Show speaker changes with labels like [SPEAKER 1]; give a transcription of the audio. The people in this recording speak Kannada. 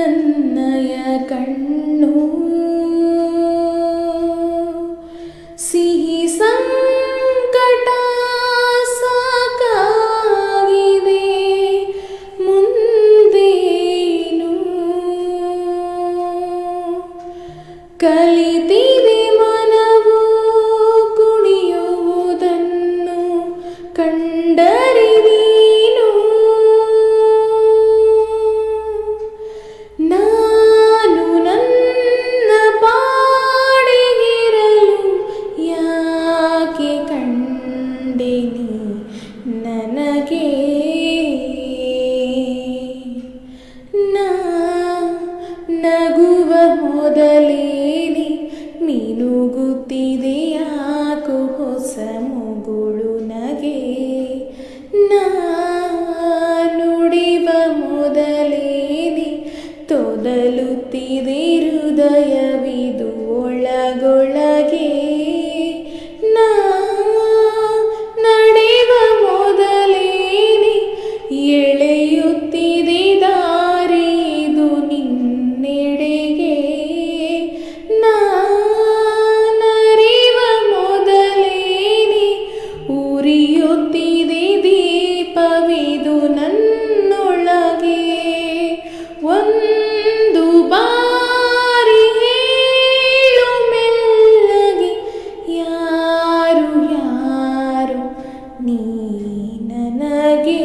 [SPEAKER 1] ನನ್ನಯ ಕಣ್ಣು ಸಿಹಿ ಸಂಕಟ ಸಾಕಾಗಿದೆ ಮುಂದೇನು ಕಲಿತಿದೆ ಮೊದಲೇನೆ ಮಿನುಗುತ್ತಿದೆ ಯಾಕೋ ಹೊಸ ಮುಗುಳು ನಗೆ. ನಾ ನುಡಿವ ಮೊದಲೇನೆ ತೊದಲುತ್ತಿದೆ ಹೃದಯವಿದು ಒಳಗೊಳಗೆ. ಇದು ನನ್ನೊಳಗೆ ಒಂದು ಬಾರಿ ಹೇಳು ಮೆಲ್ಲಗೆ. ಯಾರು ಯಾರು ನೀ ನನಗೆ